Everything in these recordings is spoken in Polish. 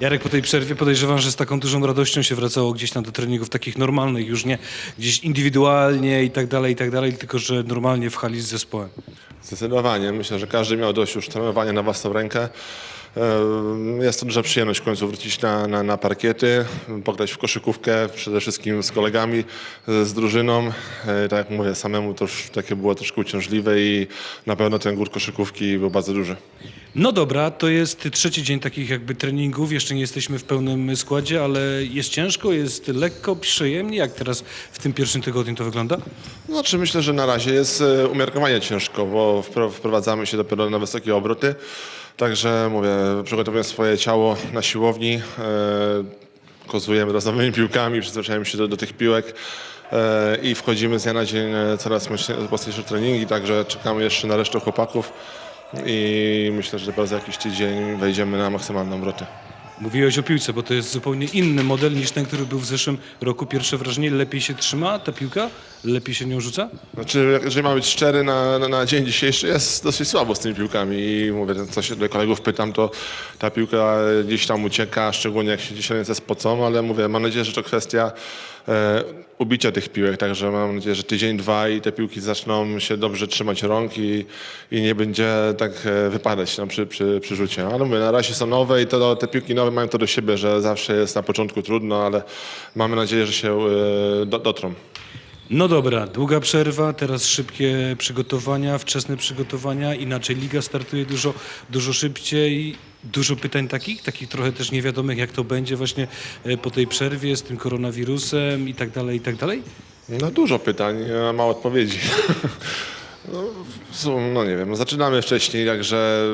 Jarek po tej przerwie podejrzewam, że z taką dużą radością się wracało gdzieś tam do treningów takich normalnych, już nie gdzieś indywidualnie i tak dalej, i tak dalej, tylko że normalnie w hali z zespołem. Zdecydowanie. Myślę, że każdy miał dość już trenowania na własną rękę. Jest to duża przyjemność w końcu wrócić na, na, na parkiety, pograć w koszykówkę, przede wszystkim z kolegami, z drużyną. E, Tak jak mówię, samemu to już takie było troszkę uciążliwe i na pewno ten gór koszykówki był bardzo duży. No dobra, to jest trzeci dzień takich jakby treningów, jeszcze nie jesteśmy w pełnym składzie, ale jest ciężko, jest lekko, przyjemnie. Jak teraz w tym pierwszym tygodniu to wygląda? Znaczy myślę, że na razie jest e, umiarkowanie ciężko, bo wpro- wprowadzamy się dopiero na wysokie obroty. Także mówię, przygotowuję swoje ciało na siłowni, e, kozujemy razowymi piłkami, przyzwyczajamy się do, do tych piłek e, i wchodzimy z dnia na dzień coraz mocniej- mocniejsze treningi, także czekamy jeszcze na resztę chłopaków i myślę, że dopiero za jakiś tydzień wejdziemy na maksymalne obroty. Mówiłeś o piłce, bo to jest zupełnie inny model niż ten, który był w zeszłym roku. Pierwsze wrażenie, lepiej się trzyma ta piłka? Lepiej się nią rzuca? Znaczy, jeżeli mam być szczery, na, na, na dzień dzisiejszy jest dosyć słabo z tymi piłkami i mówię, co się do kolegów pytam, to ta piłka gdzieś tam ucieka, szczególnie jak się dzisiaj ręce spocą, ale mówię, mam nadzieję, że to kwestia e, ubicia tych piłek, także mam nadzieję, że tydzień, dwa i te piłki zaczną się dobrze trzymać rąk i, i nie będzie tak e, wypadać nam przy, przy, przy rzucie. Ale mówię, na razie są nowe i to, te piłki nowe mają to do siebie, że zawsze jest na początku trudno, ale mamy nadzieję, że się e, do, dotrą. No dobra, długa przerwa, teraz szybkie przygotowania, wczesne przygotowania, inaczej liga startuje dużo, dużo szybciej. Dużo pytań takich, takich trochę też niewiadomych, jak to będzie właśnie e, po tej przerwie z tym koronawirusem i tak dalej, i tak dalej. No dużo pytań, a mało odpowiedzi. No, no nie wiem, no zaczynamy wcześniej, także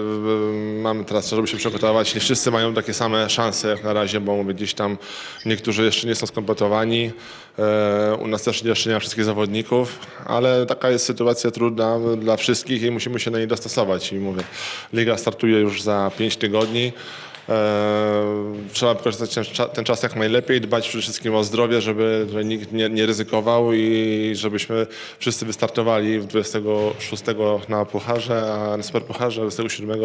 y, mamy teraz czas, żeby się przygotować. Nie wszyscy mają takie same szanse jak na razie, bo mówię, gdzieś tam niektórzy jeszcze nie są skompletowani. E, U nas też jeszcze nie ma wszystkich zawodników, ale taka jest sytuacja trudna dla wszystkich i musimy się na niej dostosować. I mówię, liga startuje już za 5 tygodni. E, trzeba wykorzystać ten, czas jak najlepiej, dbać przede wszystkim o zdrowie, żeby, nikt nie, nie ryzykował i żebyśmy wszyscy wystartowali 20 szóstego na pucharze, a na superpucharze 27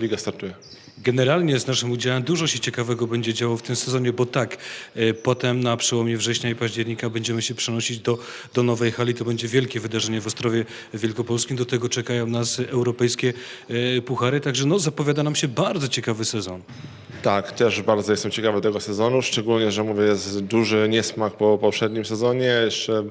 liga startuje. Generalnie z naszym udziałem dużo się ciekawego będzie działo w tym sezonie, bo tak, e, potem na przełomie września i października będziemy się przenosić do, do nowej hali. To będzie wielkie wydarzenie w Ostrowie Wielkopolskim. Do tego czekają nas europejskie e, puchary, także no, zapowiada nam się bardzo ciekawy sezon. Tak, też bardzo jestem ciekawy tego sezonu, szczególnie, że mówię, jest duży niesmak po poprzednim sezonie, jeszcze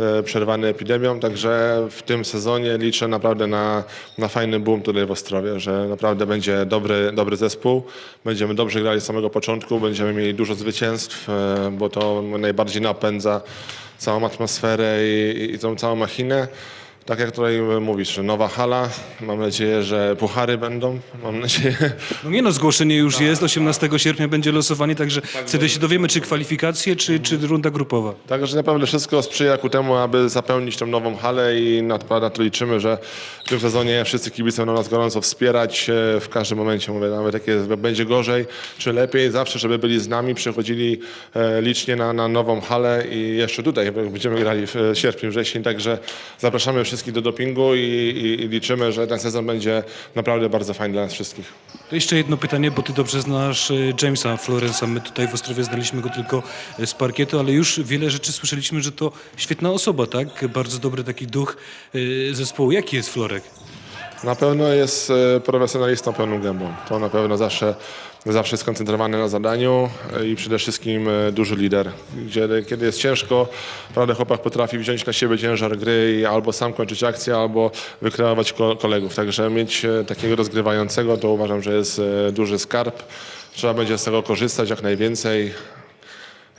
e, przerwany epidemią, także w tym sezonie liczę naprawdę na, na fajny boom tutaj w Ostrowie, że naprawdę będzie dobry, dobry zespół, będziemy dobrze grali z samego początku, będziemy mieli dużo zwycięstw, e, bo to najbardziej napędza całą atmosferę i, i tą całą machinę. Tak jak tutaj mówisz, że nowa hala, mam nadzieję, że puchary będą, mam nadzieję, No nie no, zgłoszenie już jest, 18 sierpnia będzie losowanie, także wtedy się dowiemy, czy kwalifikacje, czy, czy runda grupowa. Także naprawdę wszystko sprzyja ku temu, aby zapełnić tą nową halę i na to, liczymy, że w tym sezonie wszyscy kibice będą nas gorąco wspierać. E, w każdym momencie. Mówię, nawet jak jest, będzie gorzej czy lepiej, zawsze, żeby byli z nami, przychodzili e, licznie na, na nową halę i jeszcze tutaj będziemy grali w e, sierpniu, wrześniu, także zapraszamy wszystkich do dopingu i, i, i liczymy, że ten sezon będzie naprawdę bardzo fajny dla nas wszystkich. Jeszcze jedno pytanie, bo ty dobrze znasz e, Jamesa Florensa. My tutaj w Ostrowie znaliśmy go tylko e, z parkietu, ale już wiele rzeczy słyszeliśmy, że to świetna osoba, tak? Bardzo dobry taki duch e, zespołu. Jaki jest Florek? Na pewno jest e, profesjonalistą pełną gębą. To na pewno zawsze, zawsze skoncentrowany na zadaniu e, i przede wszystkim e, duży lider. Gdzie, kiedy jest ciężko, prawda, chłopak potrafi wziąć na siebie ciężar gry i albo sam kończyć akcję, albo wykreować ko- kolegów. Także mieć takiego rozgrywającego to uważam, że jest duży skarb. Trzeba będzie z tego korzystać jak najwięcej.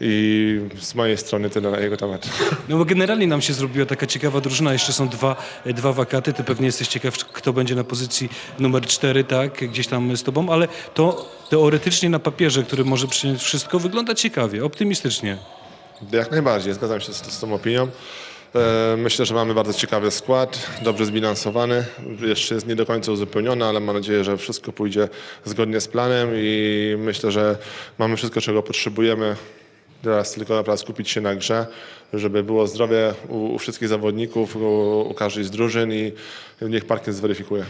I z mojej strony tyle na jego temat. No bo generalnie nam się zrobiła taka ciekawa drużyna. Jeszcze są dwa, dwa wakaty. Ty pewnie jesteś ciekaw, kto będzie na pozycji numer cztery, tak? Gdzieś tam z tobą, ale to teoretycznie na papierze, który może przyjąć wszystko, wygląda ciekawie, optymistycznie. Jak najbardziej, zgadzam się z, z tą opinią. E, Myślę, że mamy bardzo ciekawy skład, dobrze zbilansowany. Jeszcze jest nie do końca uzupełniony, ale mam nadzieję, że wszystko pójdzie zgodnie z planem i myślę, że mamy wszystko, czego potrzebujemy. Teraz tylko naprawdę skupić się na grze, żeby było zdrowie u, u wszystkich zawodników, u, u każdej z drużyn i niech parkiet zweryfikuje.